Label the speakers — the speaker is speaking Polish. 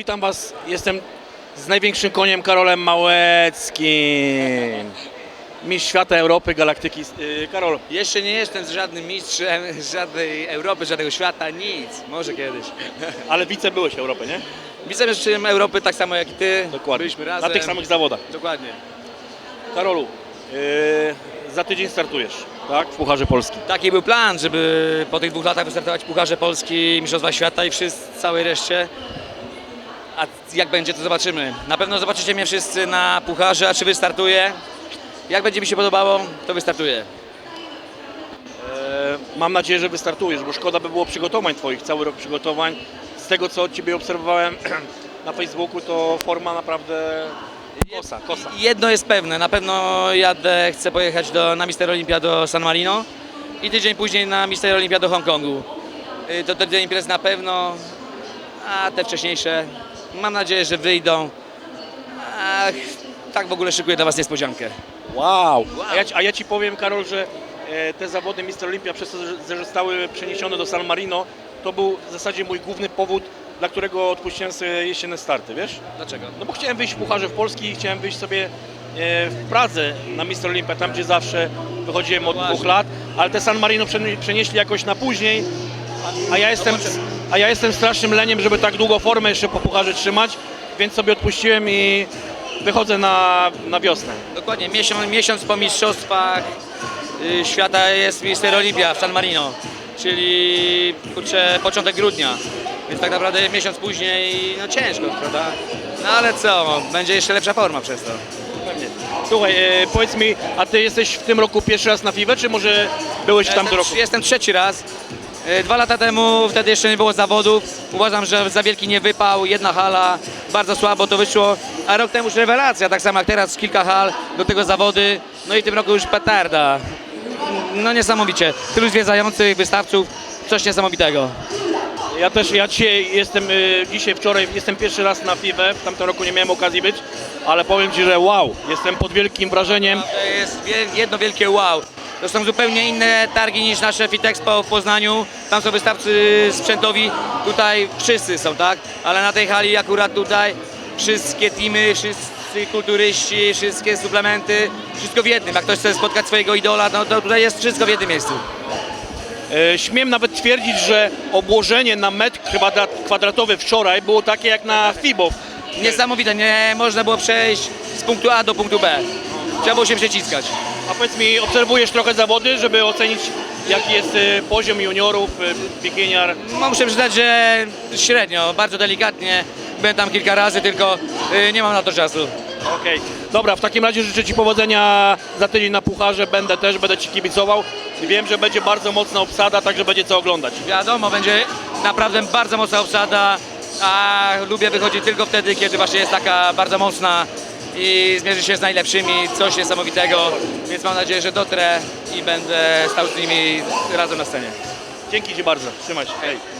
Speaker 1: Witam Was, jestem z największym koniem Karolem Małeckim. Mistrz świata, Europy, galaktyki. Yy, Karol,
Speaker 2: Jeszcze nie jestem żadnym mistrzem żadnej Europy, żadnego świata, nic. Może kiedyś.
Speaker 1: ale wice byłeś Europy, nie?
Speaker 2: Wicemistrzem Europy tak samo jak i ty.
Speaker 1: Dokładnie.
Speaker 2: Byliśmy razem.
Speaker 1: Na tych samych zawodach.
Speaker 2: Dokładnie.
Speaker 1: Karolu, yy, za tydzień startujesz, tak? W Pucharze Polski.
Speaker 2: Taki był plan, żeby po tych dwóch latach wystartować w Pucharze Polski, Mistrzostwa Świata i wszyscy, całej reszcie. A jak będzie, to zobaczymy. Na pewno zobaczycie mnie wszyscy na Pucharze, a czy wystartuję? Jak będzie mi się podobało, to wystartuję.
Speaker 1: Yy, mam nadzieję, że wystartujesz, bo szkoda by było przygotowań Twoich, cały rok przygotowań. Z tego, co od Ciebie obserwowałem na Facebooku, to forma naprawdę kosa, kosa.
Speaker 2: Jedno jest pewne, na pewno jadę, chcę pojechać do, na Mister Olimpia do San Marino i tydzień później na Mister Olimpia do Hongkongu. Y, To te dwie imprezy na pewno, a te wcześniejsze mam nadzieję, że wyjdą. Ach, tak w ogóle szykuję dla Was niespodziankę.
Speaker 1: Wow! A ja, ci- a ja Ci powiem, Karol, że e, te zawody Mister Olimpia przez to, że- że zostały przeniesione do San Marino, to był w zasadzie mój główny powód, dla którego odpuściłem sobie jesienne starty, wiesz?
Speaker 2: Dlaczego?
Speaker 1: No bo chciałem wyjść w Pucharze w Polski i chciałem wyjść sobie e, w Pradze na Mister Olimpia, tam gdzie zawsze wychodziłem od
Speaker 2: Właśnie.
Speaker 1: dwóch lat, ale te San Marino przenie- przenieśli jakoś na później, a, ja jestem, a ja jestem strasznym leniem, żeby tak długo formę jeszcze po Pucharze trzymać, więc sobie odpuściłem i wychodzę na, na wiosnę.
Speaker 2: Dokładnie, miesiąc, miesiąc po mistrzostwach y, świata jest Mister Olimpia w San Marino, czyli kurczę, początek grudnia. Więc tak naprawdę miesiąc później, no ciężko, prawda? No ale co, będzie jeszcze lepsza forma przez to.
Speaker 1: Pewnie. Słuchaj, e, powiedz mi, a ty jesteś w tym roku pierwszy raz na FIWE, czy może byłeś tamtym
Speaker 2: jestem,
Speaker 1: roku?
Speaker 2: jestem trzeci raz. Y, Dwa lata temu, wtedy jeszcze nie było zawodów. Uważam, że za wielki nie wypał, jedna hala, bardzo słabo to wyszło. A rok temu już rewelacja, tak samo jak teraz kilka hal, do tego zawody. No i w tym roku już petarda. No niesamowicie. Tylu zwiedzających, wystawców, coś niesamowitego.
Speaker 1: Ja też, ja dzisiaj jestem, e, dzisiaj, wczoraj jestem pierwszy raz na FIWE, w tamtym roku nie miałem okazji być, ale powiem Ci, że wow, jestem pod wielkim wrażeniem.
Speaker 2: To jest jedno wielkie wow. To są zupełnie inne targi niż nasze Fitexpo w Poznaniu. Tam są wystawcy sprzętowi, tutaj wszyscy są, tak? Ale na tej hali akurat tutaj wszystkie teamy, wszyscy kulturyści, wszystkie suplementy, wszystko w jednym. Jak ktoś chce spotkać swojego idola, no to tutaj jest wszystko w jednym miejscu.
Speaker 1: E, Śmiem nawet twierdzić, że obłożenie na metr kwadrat, kwadratowy wczoraj było takie jak na FIBO.
Speaker 2: Niesamowite, nie można było przejść z punktu A do punktu B. Trzeba było się przeciskać.
Speaker 1: A powiedz mi, obserwujesz trochę zawody, żeby ocenić jaki jest e, poziom juniorów, bikiniar?
Speaker 2: No, muszę przyznać, że średnio, bardzo delikatnie. Byłem tam kilka razy, tylko y, nie mam na to czasu.
Speaker 1: Okej. Dobra, w takim razie życzę Ci powodzenia za tydzień na Pucharze, będę też, będę Ci kibicował. Wiem, że będzie bardzo mocna obsada, także będzie co oglądać.
Speaker 2: Wiadomo, będzie naprawdę bardzo mocna obsada, a lubię wychodzić tylko wtedy, kiedy właśnie jest taka bardzo mocna i zmierzy się z najlepszymi, coś niesamowitego, więc mam nadzieję, że dotrę i będę stał z nimi razem na scenie.
Speaker 1: Dzięki Ci bardzo, trzymaj się. Hej.